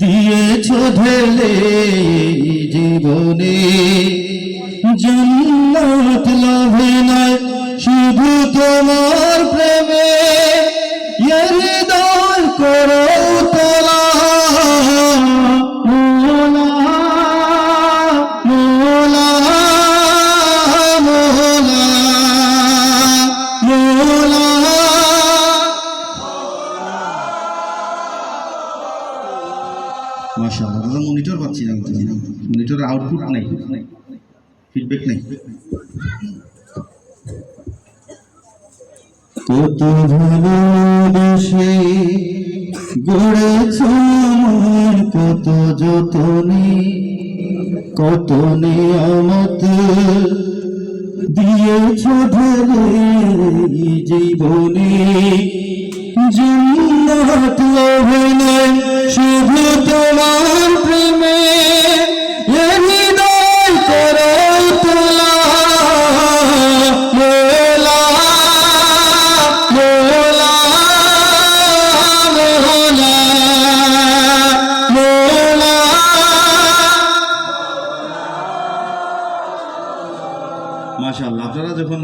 দিয়েছ ঢেলে জীবনে। জন্ম লাভে নয় শুধু তোমার প্রেমে মাশাআল্লাহ মনিটর পাচ্ছি না মনিটরের আউটপুট নাই। ফিডব্যাক নাই। কত ভালোবেসে গড়েছ মন কত যতনে কত নিয়ামত দিয়েছ ঢেলে জীবনে লোভনে শুধু তোমার প্রেমে মাশাআল্লাহ, আপনারা যখন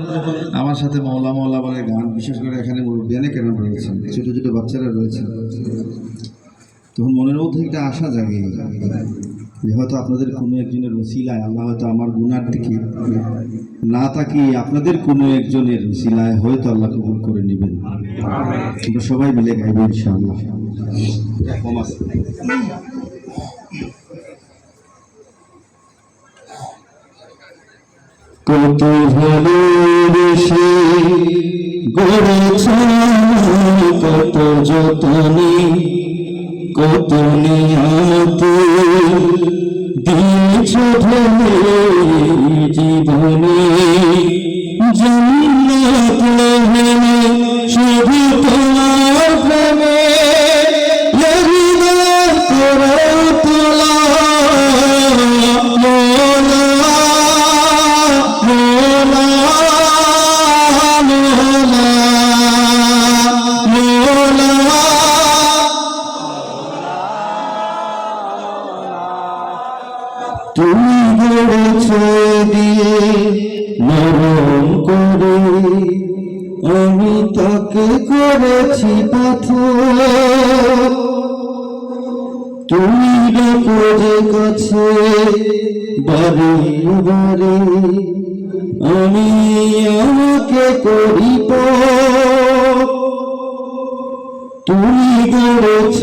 আমার সাথে মৌলা মৌলা বলে গান, বিশেষ করে এখানে মুরব্বিয়ানে কেন রয়েছেন, ছোট ছোট বাচ্চারা রয়েছেন, তখন মনের মধ্যে একটা আশা জাগে যে হয়তো আপনাদের কোনো একজনের ওসিলায়, আল্লাহ হয়তো আমার গুনার দিকে না তাকিয়ে আপনাদের কোনো একজনের ওসিলায় হয়তো আল্লাহ কবুল করে নেবেন। আমরা সবাই মিলে গাইব ইনশাআল্লাহ। কত ভালোবেসে গড়েছ কত যতনে কত নিয়ামত দিয়েছ দিয়ে নরম করে আমি তাকে করেছি পাথর তুমি যে কাছে বারে বারে আমি আমাকে করি পর। তুমি গড়েছ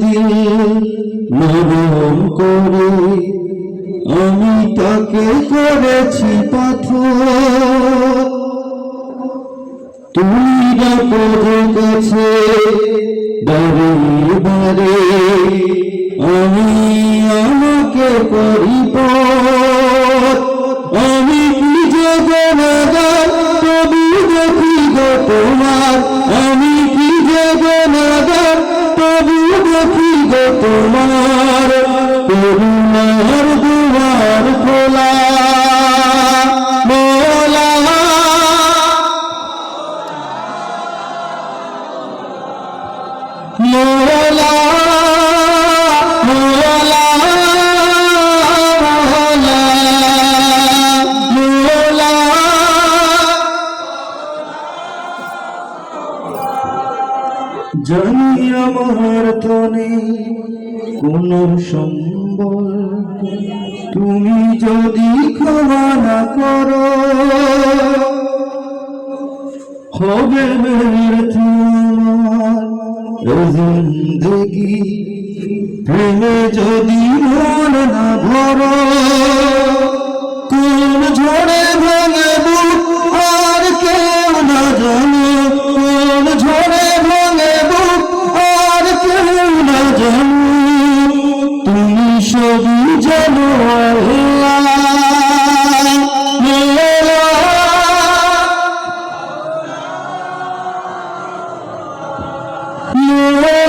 দিল নরম করে আমি তাকে করেছি পাথর তুমি কাছে বারে বারে আমি আমাকে করি পর। আমি যে তবু দেখি তোমার আমি জানি আমার তনে কোন সম্বল তুমি যদি ক্ষমা করো হবে ব্যর্থ জিন্দগি, প্রেমে যদি মন না ভরো, কোন ঝড়ে ভাঙে বুক আর কেউ না জানে, কোন ঝড়ে ভাঙে বুক আর কেউ না জানে, তুমি সবই জানো you